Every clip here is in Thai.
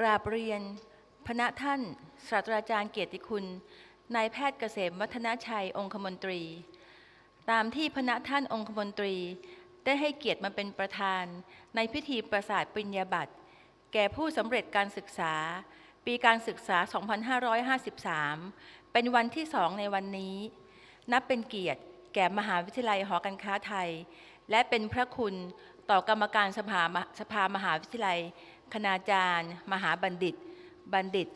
กราบเรียนพระท่านศาสตราจารย์เกียรติคุณนายแพทย์เกษมวัฒนชัยองคมนตรี ตามที่พระท่านองคมนตรี ได้ให้เกียรติมาเป็นประธาน ในพิธีประสาทปริญญาบัตรแก่ผู้สำเร็จการศึกษา ปีการศึกษา 2553 เป็นวันที่สองในวันนี้ นับเป็นเกียรติแก่มหาวิทยาลัยหอการค้าไทย และเป็นพระคุณต่อกรรมการสภาสภามหาวิทยาลัย คณาจารย์ มหาบัณฑิต บัณฑิต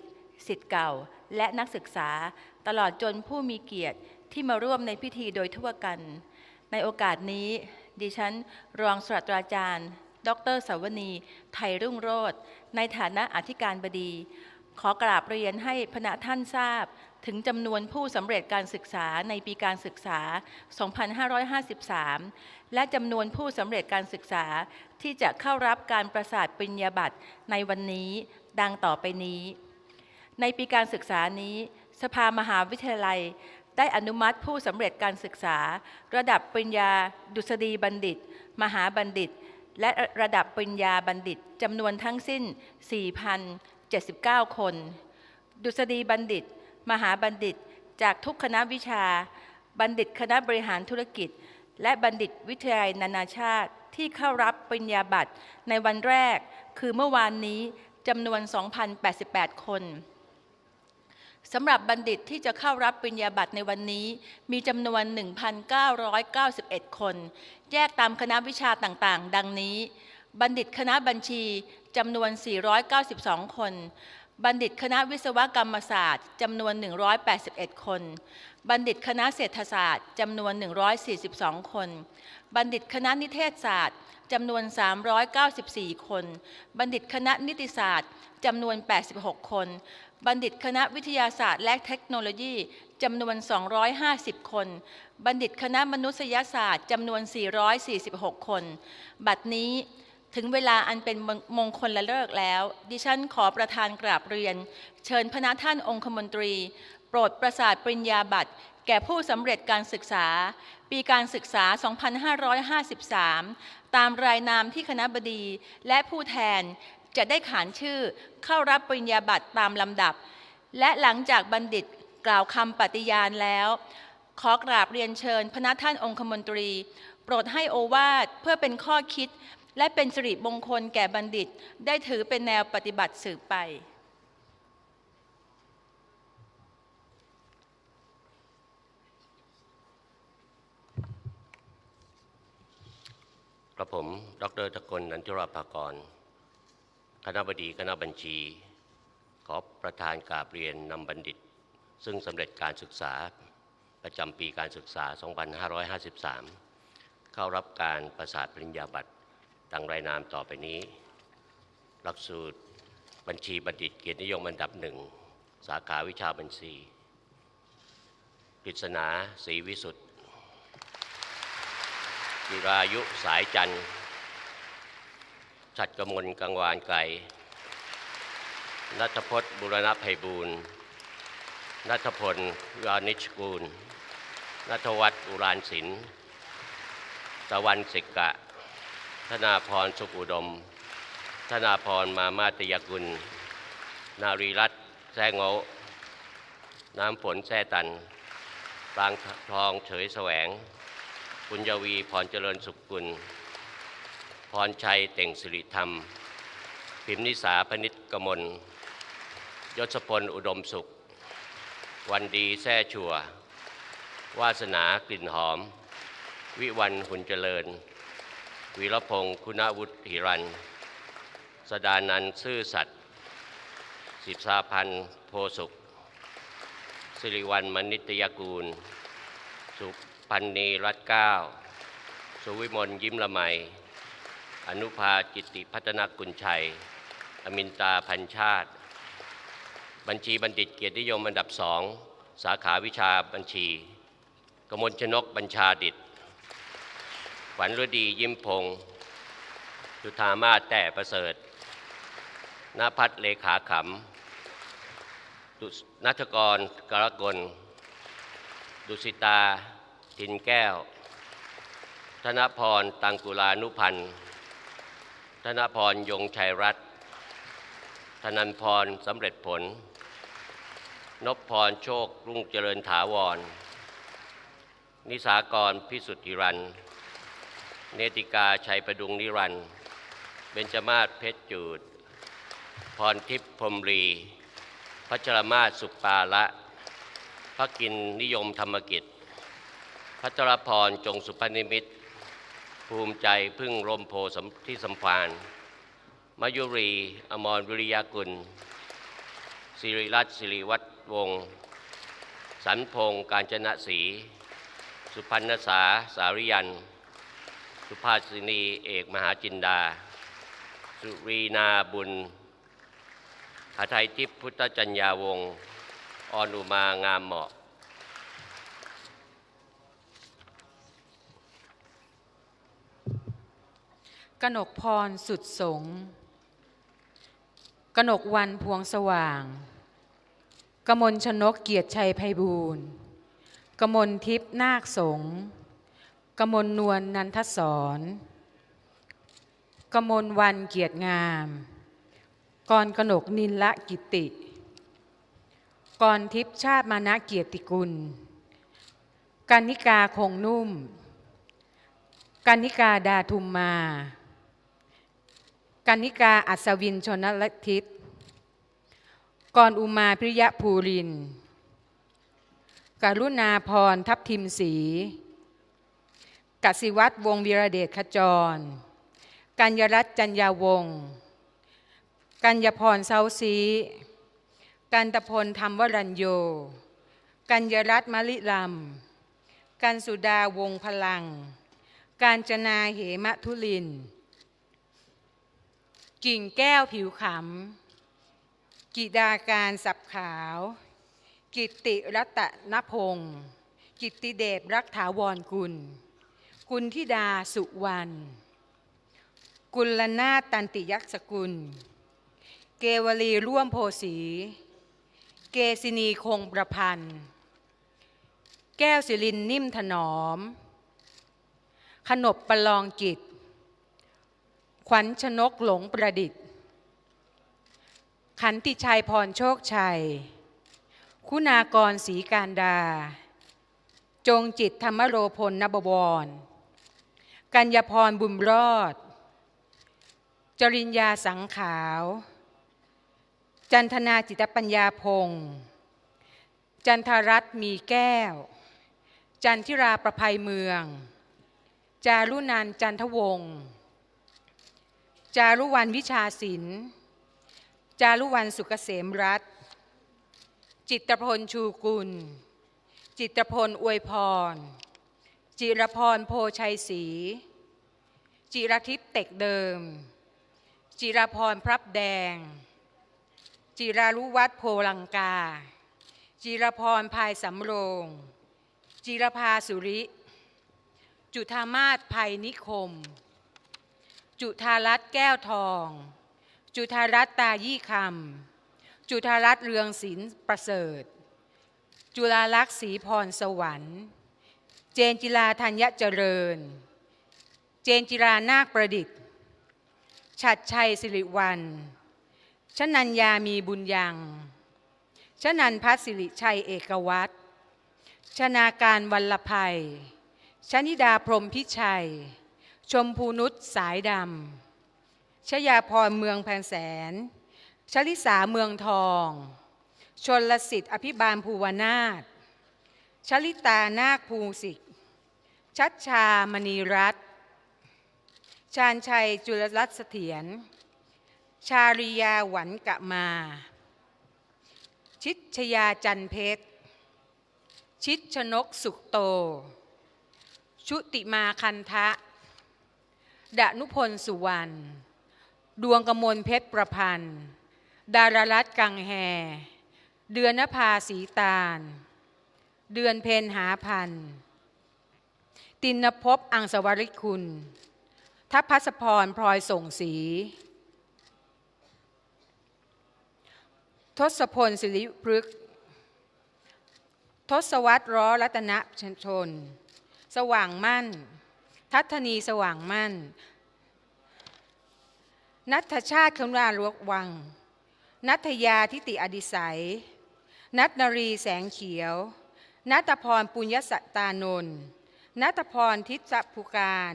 สิทธิ์เก่า และนักศึกษาตลอดจนผู้มีเกียรติที่มาร่วมในพิธีโดยทั่วกัน ในโอกาสนี้ ดิฉัน รองศาสตราจารย์ ดรสาวนี ไทยรุ่งโรธในฐานะอธิการบดี ขอกราบเรียนให้พระท่านทราบ ถึงจำนวนผู้สำเร็จการศึกษาในปีการศึกษา 2553 และจำนวนผู้สำเร็จการศึกษาที่จะเข้ารับการประสาทปริญญาบัตรในวันนี้ดังต่อไปนี้ ในปีการศึกษานี้ สภามหาวิทยาลัยได้อนุมัติผู้สำเร็จการศึกษา ระดับปริญญา ดุษฎีบัณฑิต มหาบัณฑิต และระดับปริญญาบัณฑิตจำนวนทั้งสิ้น 79 คน ดุษฎีบัณฑิต มหาบัณฑิต จากทุกคณะวิชา บัณฑิตคณะบริหารธุรกิจ และบัณฑิตวิทยาลัยนานาชาติที่เข้ารับปริญญาบัตรในวันแรก คือเมื่อวานนี้จำนวน 2,088 คนสำหรับบัณฑิตที่จะเข้ารับปริญญาบัตรในวันนี้ มีจำนวน 1,991 คน แยกตามคณะวิชาต่างๆ ดังนี้ บัณฑิตคณะบัญชีจำนวน 492 คน บัณฑิตคณะวิศวกรรมศาสตร์จำนวน 181 คน บัณฑิตคณะเศรษฐศาสตร์จำนวน 142 คน บัณฑิตคณะนิเทศศาสตร์จำนวน 394 คน บัณฑิตคณะนิติศาสตร์จำนวน 86 คน บัณฑิตคณะวิทยาศาสตร์และเทคโนโลยีจำนวน 250 คน บัณฑิตคณะมนุษยศาสตร์จำนวน 446 คน บัดนี้ ถึงเวลาอันเป็นมงคลละเลิกแล้ว ดิฉันขอประธานกราบเรียน เชิญพระท่านองคมนตรี โปรดประสาทปริญญาบัตร แก่ผู้สำเร็จการศึกษา ปีการศึกษา 2553 ตามรายนามที่คณะบดีและผู้แทนจะได้ขานชื่อเข้ารับปริญญาบัตรตามลำดับ และหลังจากบัณฑิตกล่าวคำปฏิญาณแล้ว ขอกราบเรียนเชิญพระท่านองคมนตรี โปรดให้โอวาทเพื่อเป็นข้อคิด และเป็นสิริมงคลแก่บัณฑิต ได้ถือเป็นแนวปฏิบัติสืบไป กระผม ดรตะกลนันทุราภากร คณะบดีคณะบัญชี ขอประธานกาบเรียนนำบัณฑิต ซึ่งสำเร็จการศึกษาประจำปีการศึกษา 2553 เข้ารับการประสาทปริญญาบัตร ดังรายนามต่อไปนี้ หลักสูตรบัญชีบัณฑิตเกียรตินิยมอันดับหนึ่ง สาขาวิชาบัญชีกฤษณาศรีวิสุทธิ์จิรายุสายจันทร์ชัดกมลกังวานไกลนัทพจน์บุรณะไพบูรณ์นัทพลยานิชกูลนัทวัฒน์อุรานศิลป์ตะวันสิกะ ธนาพรสุขอุดม ธนาพรมามาตยกุล นารีรัตน์แซงโงน้ำฝนแซ่ตันปรางทองเฉยแสวงคุณยวีพรเจริญสุขกุล พรชัยเต่งสิริธรรม พิมนิสาพนิชกมล ยศพลอุดมสุข วันดีแท่ชัว วาสนากลิ่นหอม วิวันหุ่นเจริญ วีรพงศ์คุณวุฒิหิรัน สดานันท์ซื่อสัตย์สิบสาพันธ์โพสุข สิริวัลมณิตยกูล สุพันนีรัตเก้า สุวิมลยิ้มละไม อนุภาจิตติพัฒนกุลชัย อมินตาพันชาติ บัญชีบัณฑิตเกียรตินิยมอันดับสอง สาขาวิชาบัญชี กมลชนกบัญชาดิต ขวัญฤดียิ้มพงศ์จุธามาแต่ประเสริฐนภัทรเลขาขำนัทกรกรกล ดุสิตา ทินแก้ว ธนพร ตังกุลานุพันธ์ ธนพร ยงชัยรัตน์ธนันพร สำเร็จผล นพพร โชครุ่งเจริญถาวร นิสากร พิสุทธิรัน เนติกาชัยประดุงนิรันด์เบญจมาศเพชรจูด พรทิพย์พรมรี พัชรมาศสุปปาละพระกินนิยมธรรมกิจ พัชรพรจงสุพนิมิตรภูมิใจพึ่งร่มโพที่สัมพานมายุรี อมรวิริยากุลสิริรัตน์สิริวัฒน์วงศ์สันพงศ์การจนะศรีสุพรรณสาสาริยัน สุภาสินีเอกมหาจินดา สุรีนาบุญหาไทยทิพย์พุทธจัญญาวงศ์ออนุมางามเหมาะ กนกพรสุดสง กนกวันพวงสว่าง กมลชนกเกียรติชัยไพบูรณ์กมลทิพย์นาคสงฆ์ กมลนวลนันทศรกมลวันเกียรติงาม กรกนกนินละกิติ กรทิพชาติมานะเกียรติกุลกันนิกาคงนุ่มกันนิกาดาทุมมากันนิกาอัศวินชนลทิศกรอุมาพิริยภูรินกรุณาพรทัพทิมศรี กสิวัตรวงวีระเดชขจร กัญญรัตน์จัญญาวงศ์กัญญพรเซาซีกันตพลธรรมวรัญโย กัญญรัตน์มลิลำกันสุดาวงพลัง การจนาเหมะทุลิน กิ่งแก้วผิวขำกิดาการสับขาว กิตติรัตนพงศ์กิตติเดชรักถาวรกุล กุลธิดาสุวรรณกุลนาตันติยักษ์สกุล เกวลีร่วมโพสี เกษินีคงประพันธ์ แก้วสิรินนิ่มถนอม ขนบประลองกิจ ขวัญชนกหลงประดิษฐ์ ขันติชัยพรโชคชัย คุณากรศรีการดา จงจิตธรรมโรพลนบวร กัญญาพรบุญรอด จริญญาสังขาว จันทนาจิตปัญญาพงศ์จันทรัตมีแก้ว จันทิราประภัยเมือง จารุนันจันทวงศ์จารุวันวิชาศิลป์จารุวันสุกเกษมรัตจิตรพลชูกุล จิตรพลอวยพร จิรพรโพชัยศรี จิรทิพย์เต็กเดิม จิรพรพรับแดง จิรารุวัฒน์โพลังกา จิรพรพายสำโรง จิรภาสุริ จุธามาศภัยนิคม จุธารัตแก้วทอง จุธารัตตายี่คำ จุธารัตเรืองศิลป์ประเสริฐ จุฬาลักษณ์ศรีพรสวรรค์ เจนจิลาธัญเจริญ เจนจิรานาคประดิษฐ์ ฉัดชัยสิริวัลชนัญญามีบุญยัง ชนันพัฒสิริชัยเอกวัตรชนาการวัลภัย ชนิดาพรมพิชัย ชมพูนุชสายดำ ชยาพรเมืองแพงแสน ชลิสาเมืองทอง ชนลสิทธิ์อภิบาลภูวนาถ ชลิตานาคภูสิก ชัดชามณีรัตน์ชาญชัยจุลรัตน์เสถียร ชาริยาหวันกะมา ชิดชยาจันเพชร ชิดชนกสุขโต ชุติมาคันทะ ดนุพลสุวรรณ ดวงกมลเพชรประพันธ์ ดารรัตกังแฮเดือนนภาสีตาล เดือนเพนหาพัน ตินภพอังสวริคุณ ทัพพัสพรพลอยส่งสี ทศพลสิริพฤกษ์ทศวรรษร้อรัตนชน สว่างมั่น ทัศนีสว่างมั่น นัทชาติคำราลวกวัง นัทยาทิติอดิสัย นัทนรีแสงเขียว นัตพรปุญญสตานนท์นัตพรทิศภูการ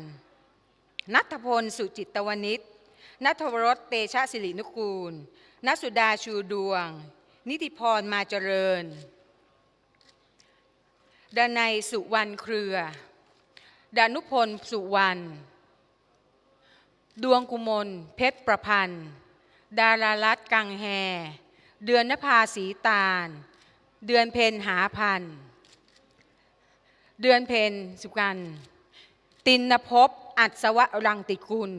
นัทพลสุจิตตวนิชนัทวรสเตชะสิรินุกูลนัสุดาชูดวง นิติพรมาเจริญดนัยสุวรรณเครือ ดานุพลสุวรรณ ดวงกุมล เพชรประพันธ์ ดารารัตกังแฮ เดือนนภาสีตาล เดือนเพนหาพันธ์ เดือนเพนสุกัน ตินภพอัศวรังติกุล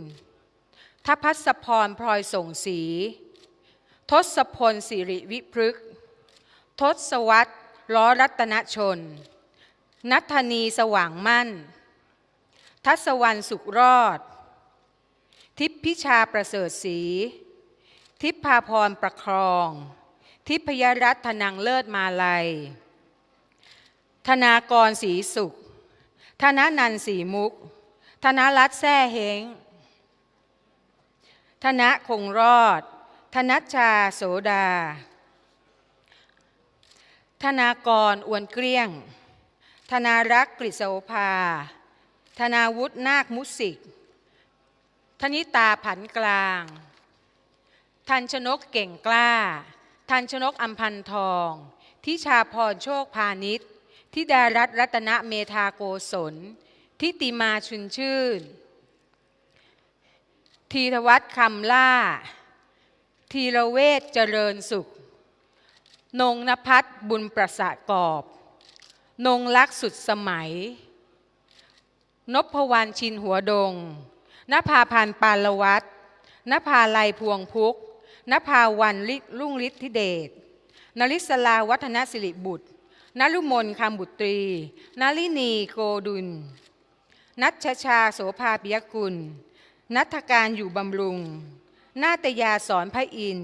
ทพัสพรพลอยส่งสี ทศพลสิริวิพฤกทศวรรล้อรัตนชน นัทนีสว่างมั่น ทัศวรรณสุขรอด ทิพพิชาประเสริฐศรีทิพพาพรประครอง ทิพยรัตนนางเลิศมาลัย ธนากรศรีสุข ธนานันท์ศรีมุก ธนรัตแซ่เฮง ธนคงรอด ธนัชชาโสดา ธนากรอวนเกลี้ยง ธนารักกฤษโสภา ธนาวุฒนาคมุสิก ธนิตาผันกลาง ทันชนกเก่งกล้า ทันชนกอัมพันทอง ทิชาพรโชคพาณิชย์ ทิดารัตรัตนเมธาโกศล ทิติมาชุนชื่นทีทวัฒน์คำล่าทีระเวศเจริญสุข นงนภัทรบุญประสะกอบ นงลักษ์สุดสมัย นพวรรณชินหัวดง นภาพันปาลวัตนภาลัยพวงพุกนภาวันลิรุ่งฤทธิเดชนริศลาวัฒนสิริบุตร นลุมนคำบุตรีนลินีโกดุล นัชชาโสภาปิยกุล นัทการอยู่บำรุง นาตยาสอนพระอิน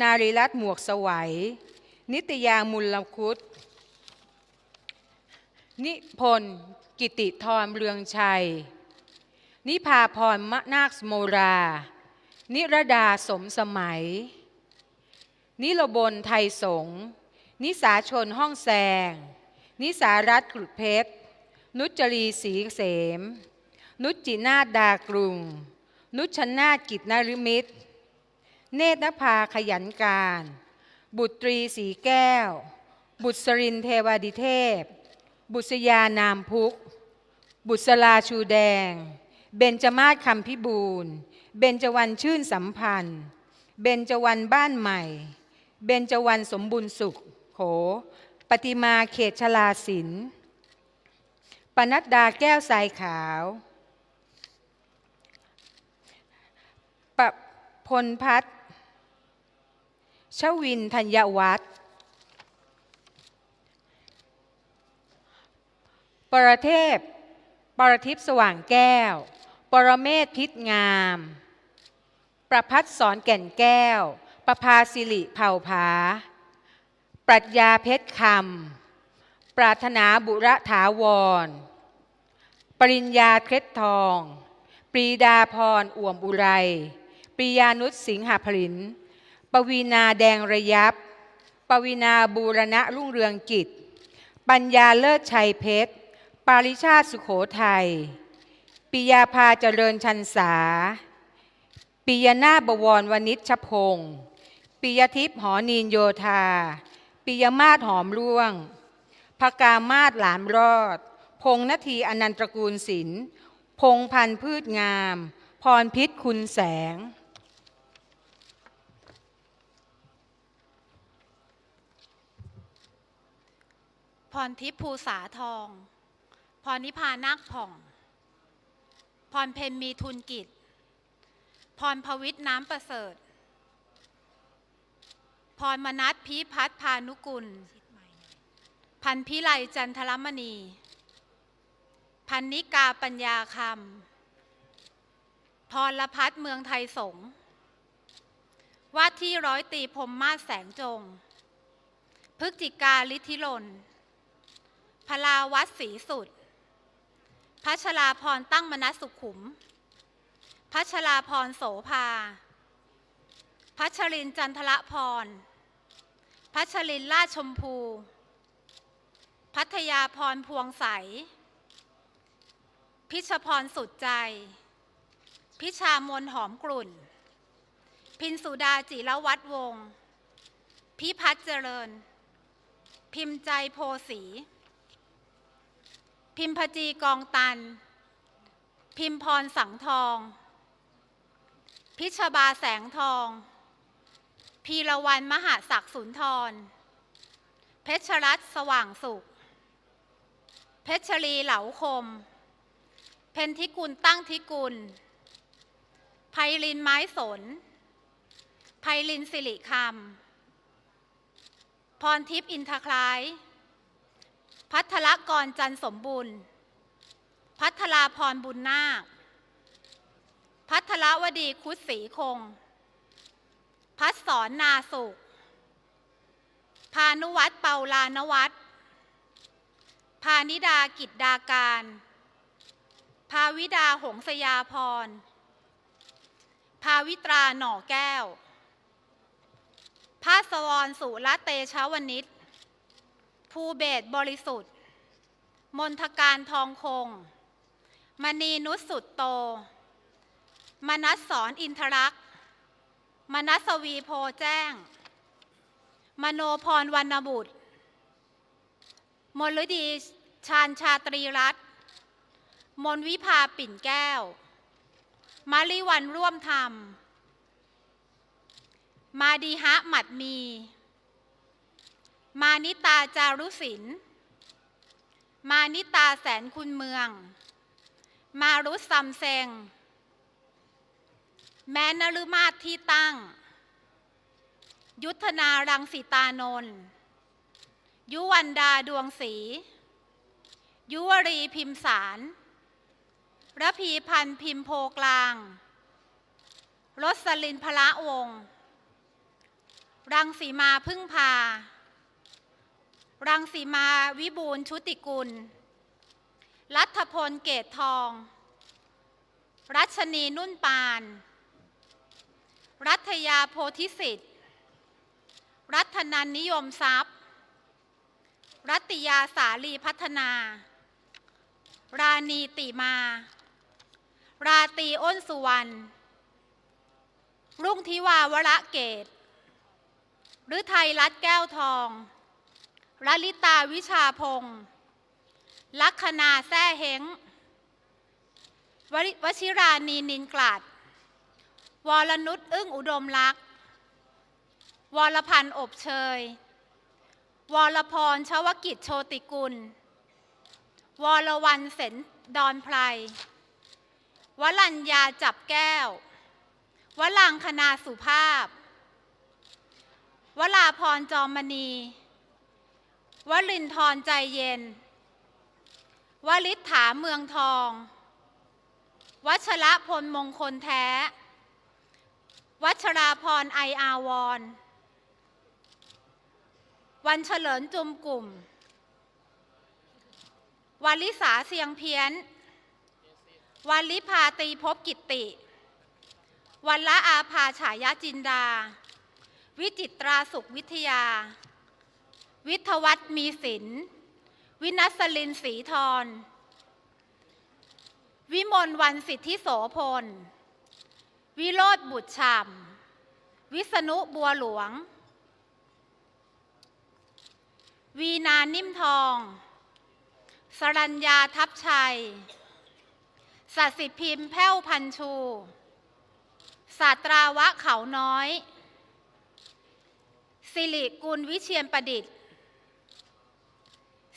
นารีรัตหมวกสวัย นิตยามุลคุตนิพนธ์กิติธรเรืองชัย นิพาพรมะนาคสโมรา นิรดาสมสมัย นิรบนไทยสงฆ์ นิสาชนห้องแซง นิสารัตกรุเพชร นุจรีศรีเสม นุจจินาดากรุง นุชนาถกิจนฤมิตร เนตรภาขยันการ บุตรีสีแก้ว บุตรสรินเทวดิเทพ บุษยานามพุก บุษลาชูแดง เบญจมาศคำพิบูรณ์ เบญจวรรณชื่นสัมพันธ์ เบญจวรรณบ้านใหม่ เบญจวรรณสมบุญสุข โข ปฏิมาเขตชลาศิลป์ปนัดดาแก้วสายขาวประพลพัฒน์ชวินธัญวัฒน์ปรเทพ ปรทิพสว่างแก้ว ปรเมศพิษงาม ประพัฒสอนแก่นแก้ว ประภาสิริเผ่าผา ปรัชญาเพชรคำ ปรารถนาบุระถาวร ปริญญาเคล็ดทอง ปรีดาพรอ่วมอุไร ปริยานุษสิงหพลิน ปวีนาแดงระยับ ปวีนาบูรณะรุ่งเรืองกิจ ปัญญาเลิศชัยเพชร ปาริชาติสุโขทัย ปิยาภาเจริญชันษา ปิยนาบวรวณิชพงศ์ปิยทิพย์หอนีนโยธา ปิยมาศหอมร่วงพกามาศหลามรอด พงนาทีอนันตระกูลศิลป์พงพันธุ์พืชงาม พรพิษคุณแสง พรทิพย์ภูษาทอง พรนิพานาคผ่อง พรเพนมีทุนกิจ พรพวิทน้ำประเสริฐ พรมนัสพีพัฒน์พานุกุล พันพิไลจันทรมณี พันนิกาปัญญาคำพรละพัฒน์เมืองไทยสงว่าที่ร้อยตีพมมาศแสงจง พฤศจิกาลิทธิลนพลาวัดศรีสุดพัชราพรตั้งมนัสสุขุม พัชราพรโสภา พัชรินจันทละพร พัชรินลาชชมพู พัทยาพรพวงใส พิชพรสุดใจ พิชามนหอมกลุ่น พินสุดาจิรวัตรวง พิพัฒเจริญ พิมพ์ใจโพสี พิมพจีกองตัน พิมพรสังทอง พิชบาแสงทอง พีรวันมหาศักดิ์สุนทร เพชรรัตน์สว่างสุข เพชรลีเหลาคม เพนทิกุลตั้งทิกุลไพลินไม้สนไพลินสิริคำพรทิพย์อินทคล้าย พัทรกรจันสมบุญ พัทราพรบุญนาค พัทรวดีคุศรีคง พัฒสอนนาสุข พานุวัตรเปาลานวัตรพานิดากิจดาการ ภาวิดาหงสยาพร ภาวิตราหน่อแก้ว ภาสวรสุรเตชาวนิชภูเบศบริสุทธิ์ มนทการทองคง มณีนุชสุดโต มนัสสอนอินทรักษ มนัสวีโพแจ้ง มโนพรวรรณบุตร มลฤดีชาญชาตรีรัตน์มนวิภาปิ่นแก้ว มาริวันร่วมธรรม มาดีฮะหมัดมี มานิตาจารุศิลมานิตาแสนคุณเมือง มารุสซัมเซง แม้นฤมาศที่ตั้ง ยุทธนารังสีตานนท์ยุวันดาดวงศรียุวรีพิมสารระพีพันธ์พิมโพกลางรสลินพละวงศ์รังสีมาพึ่งพา รังสีมาวิบูลชุติกุล รัฐพลเกตทอง รัชนีนุ่นปาน รัฐยาโพธิสิทธิ์ รัฐนันนิยมทรัพย์ รัตยาสาลีพัฒนา ราณีติมา ราตีอ้นสุวรรณ รุ่งทิวาวระเกตหรือไทยรัฐแก้วทองลลิตาวิชาพงศ์ลัคนาแซ่เฮงวริวชิรานีนินกลัด วรนุชอึ้งอุดมลักษ์วรพันธ์อบเชย วรพรชวกิจโชติกุล วรวันเสนดอนไพรวลัญญาจับแก้ว วลังคณาสุภาพวลาพรจอมมณี วลินทรใจเย็น วลิษฐาเมืองทอง วัชระพลมงคลแท้ วัชราพรไออาวร วันเฉลินจุมกลุ่ม วันลิสาเสียงเพี้ยน วันลิพาตีภพกิตติ วันละอาภาฉายาจินดา วิจิตราสุขวิทยา วิทวัฒนมีศิลวินัสลินศรีทร วิมลวันสิทธิโสพล วิโรธบุตรฉ่ำวิษณุบัวหลวง วีนานิ่มทอง สรัญญาทับชัยสัสิพิมพ์แพ้วพันชูศาสตราวะเขาน้อย สิริกุลวิเชียนประดิษฐ์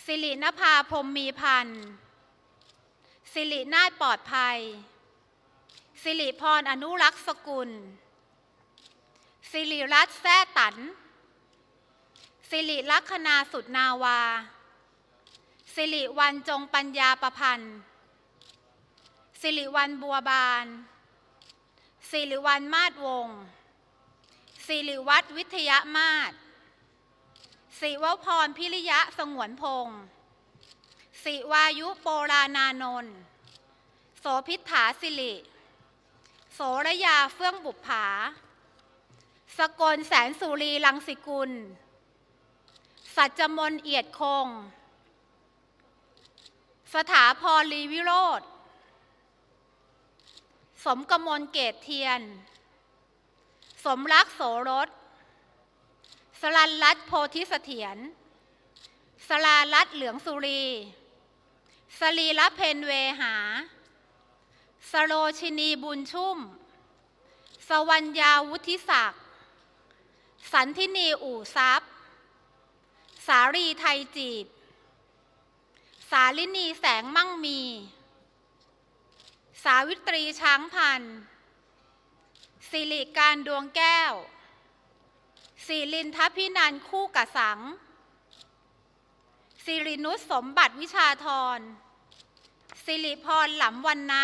สิรินภาพรมมีพันธ์สิรินาถปลอดภัย สิริพรอนุรักษ์สกุล สิริรัตน์แซ่ตัน สิริลัคนาสุดนาวา สิริวันจงปัญญาประพันธ์ สิริวันบัวบาน สิริวันมาศวง สิริวัฒน์วิทยามาศสิวพรพิริยะสงวนพงศ์สิวายุโปรานานนท์โสพิษฐาสิริ สระยาเฟื่องบุปผาสกลแสนสุรีลังสิกุล สัจมนเอียดคง สถาพรลีวิโรธสมกมลเกตเทียน สมรักโสรส สลันรัตโพธิเสถียร สลารัตเหลืองสุรี สลีละเพนเวหา สโรชินีบุญชุ่ม สวัญญาวุฒิศักดิ์ สันทินีอู่ทรัพย์ สารีไทยจีบ สาลินีแสงมั่งมี สาวิตรีช้างพันธ์สิริการดวงแก้วสิรินทพินันคู่กะสังสิรินุสสมบัติวิชาธรสิริพรหลำวันนะ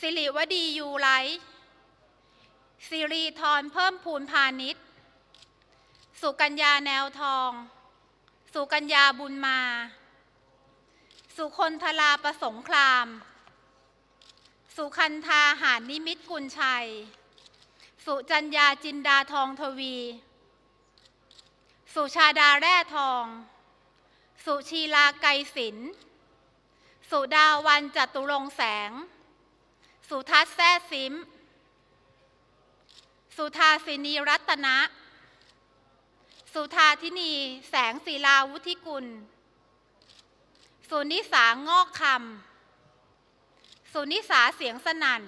สิริวดียูไลท์สิริธรเพิ่มพูนพาณิชย์ สุกัญญาแนวทอง สุกัญญาบุญมา สุคนทลาประสงคราม สุคันธาหานิมิตกุลชัย สุจัญญาจินดาทองทวี สุชาดาแร่ทอง สุชีลาไกรศิลสุดาวันจตุรงแสง สุทัศน์แซ่ซิม สุธาสินีรัตนะ สุธาทินี แสงศิลาวุธิกุล สุนิสางอกคำ สุนิสาเสียงสนั่น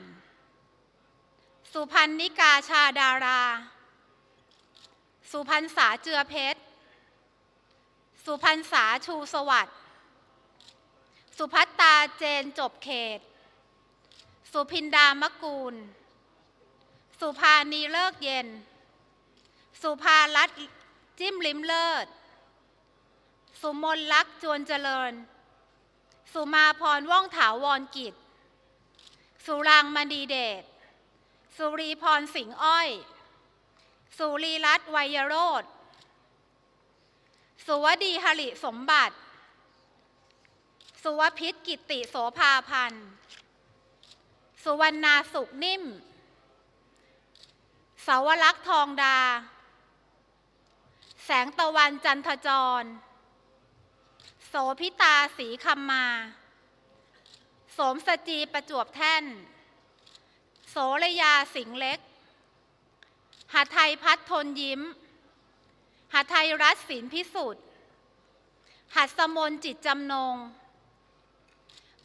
สุพันนิกาชาดารา สุพันษาเจือเพชร สุพันษาชูสวัสดิ์ สุพัตตาเจนจบเขต สุพินดามะกูล สุภานีเลิกเย็น สุภารัตจิ้มลิ้มเลิศ สุมนลักษ์จวนเจริญ สุมาพรว่องถาวรกิจ สุรางมณีเดช สุรีพรสิงห์อ้อย สุรีรัตน์วัยโรธสุวดีหริสมบัติ สุวพิษกิติโสภาพันธ์ สุวรรณาสุขนิ่ม สาวลักษ์ทองดา แสงตะวันจันทจร โสพิตาสีคำมา โสมสจีประจวบแท่น โสระยาสิงเล็ก หาไทยพัฒทนยิ้ม หาไทยรัฐศิลพิสุทธิ์หัสมนจิตจำนง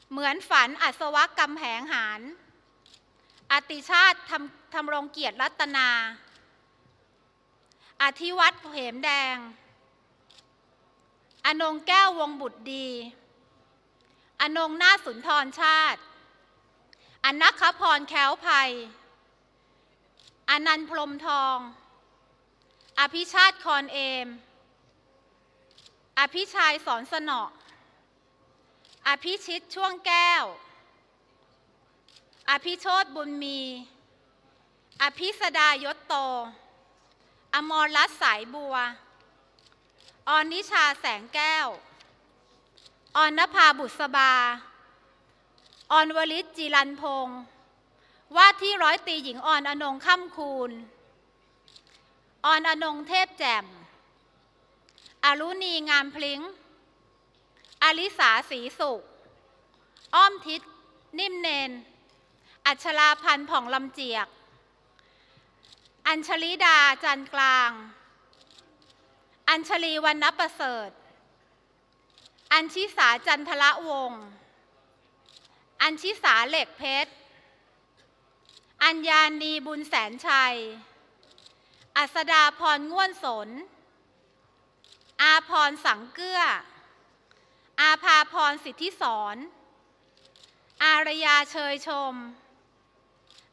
เหมือนฝันอัศวกรรมแหงหาร อติชาติทำทำรงเกียรติรัตนา อธิวัตรเหมแดง อนงแก้ววงบุตรดี อนงนาสุนทรชาติ อนัคคพรแค้วภัย อนันต์พรมทอง อภิชาติคอนเอม อภิชัยสอนสนออภิชิตช่วงแก้ว อภิโชตบุญมี อภิสดายศโต อมรรัตสายบัว ออนนิชาแสงแก้ว ออนนภาบุษบา ออนวลิตจีรันพงศ์ว่าที่ร้อยตีหญิงออนอนงค่ำคูณออนอนงเทพแจ่ม อารุณีงามพลิง้งอลิสาสีสุข อ้อมทิศนิ่มเนน อัชราพันธ์ผ่องลำเจียก อัญชลิดาจันกลาง อัญชลีวันนประเสริฐ อัญชิสาจันทละวงศ์อัญชิสาเหล็กเพชร อัญญานีบุญแสนชัย อัสดาพรง่วนสน อาพรสังเกื้อ อาภาพรสิทธิสอน อารยาเชยชม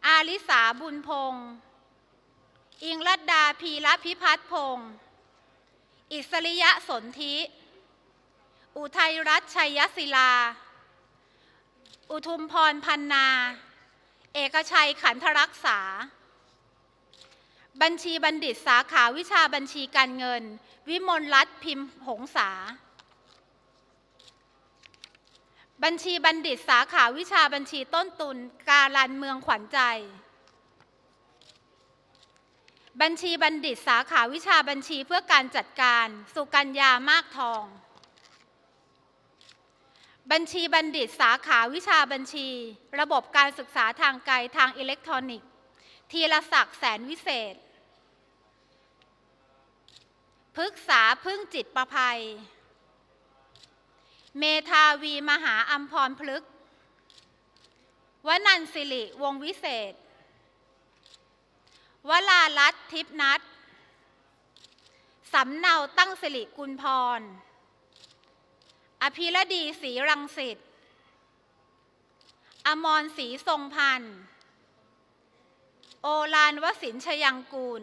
อาลิสาบุญพงศ์อิงลัดดาพีรพิพัฒน์พงศ์อิสริยะสนธิ อุทัยรัตชัยศิลา อุทุมพรพันนา เอกชัยขันธรักษา บัญชีบัณฑิตสาขาวิชาบัญชีการเงิน วิมลรัตพิมพ์หงษา บัญชีบัณฑิตสาขาวิชาบัญชีต้นทุนการันเมืองขวัญใจ บัญชีบัณฑิตสาขาวิชาบัญชีเพื่อการจัดการ สุกัญญามากทอง บัญชีบัณฑิตสาขาวิชาบัญชี ระบบการศึกษาทางไกลทางอิเล็กทรอนิกส์ ทีรศักดิ์แสนวิเศษพฤกษาพึ่งจิตประภัย เมธาวีมหาอัมพรพฤกวนันสิริวงวิเศษ วลาลัตทิพนัทสำเนาตั้งสิริกุลพร อภิรดีศรีรังสิต อมรศรีทรงพันธ์ โอลานวสินชยังกูล